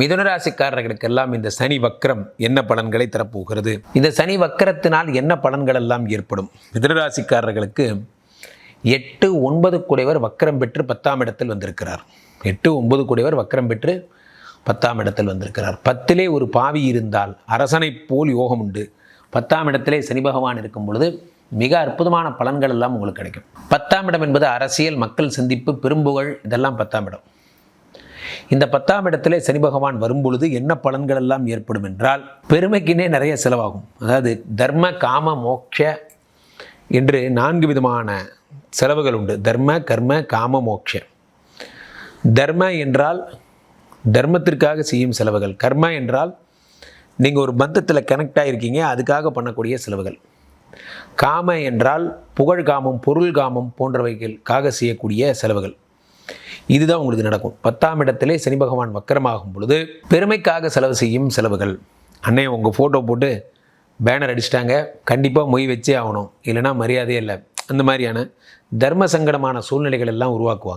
மிதுனராசிக்காரர்களுக்கெல்லாம் இந்த சனி வக்கரம் என்ன பலன்களை தரப்போகிறது? இந்த சனி வக்கரத்தினால் என்ன பலன்கள் எல்லாம் ஏற்படும்? மிதுனராசிக்காரர்களுக்கு எட்டு ஒன்பது குடைவர் வக்கரம் பெற்று பத்தாம் இடத்தில் வந்திருக்கிறார். எட்டு ஒன்பது குடைவர் வக்கரம் பெற்று பத்தாம் இடத்தில் வந்திருக்கிறார். பத்திலே ஒரு பாவி இருந்தால் அரசனைப் போல் யோகம் உண்டு. பத்தாம் இடத்திலே சனி பகவான் இருக்கும் பொழுது மிக அற்புதமான பலன்கள் எல்லாம் உங்களுக்கு கிடைக்கும். பத்தாம் இடம் என்பது அரசியல் மக்கள் சந்திப்பு பெரும்புகழ் இதெல்லாம் பத்தாம் இடம். இந்த பத்தாம் இடத்துல சனி பகவான் வரும்பொழுது என்ன பலன்கள் எல்லாம் ஏற்படும் என்றால் பெருமைக்குன்னே நிறைய செலவாகும். அதாவது தர்ம காம மோட்ச என்று நான்கு விதமான செலவுகள் உண்டு. தர்ம கர்ம காம மோட்ச தர்ம என்றால் தர்மத்திற்காக செய்யும் செலவுகள். கர்ம என்றால் நீங்கள் ஒரு பந்தத்தில் கனெக்ட் ஆகிருக்கீங்க அதுக்காக பண்ணக்கூடிய செலவுகள். காம என்றால் புகழ் காமம் பொருள் காமம் போன்றவைகளுக்காக செய்யக்கூடிய செலவுகள். இதுதான் உங்களுக்கு நடக்கும். பத்தாம் இடத்திலே சனி பகவான் வக்கரமாகும் பொழுது பெருமைக்காக செலவு செய்யும் செலவுகள். அண்ணே உங்கள் ஃபோட்டோ போட்டு பேனர் அடிச்சிட்டாங்க. கண்டிப்பாக மொய் வச்சே ஆகணும். இல்லைன்னா மரியாதையே இல்லை. அந்த மாதிரியான தர்ம சங்கடமான சூழ்நிலைகள் எல்லாம் உருவாக்குவாங்க.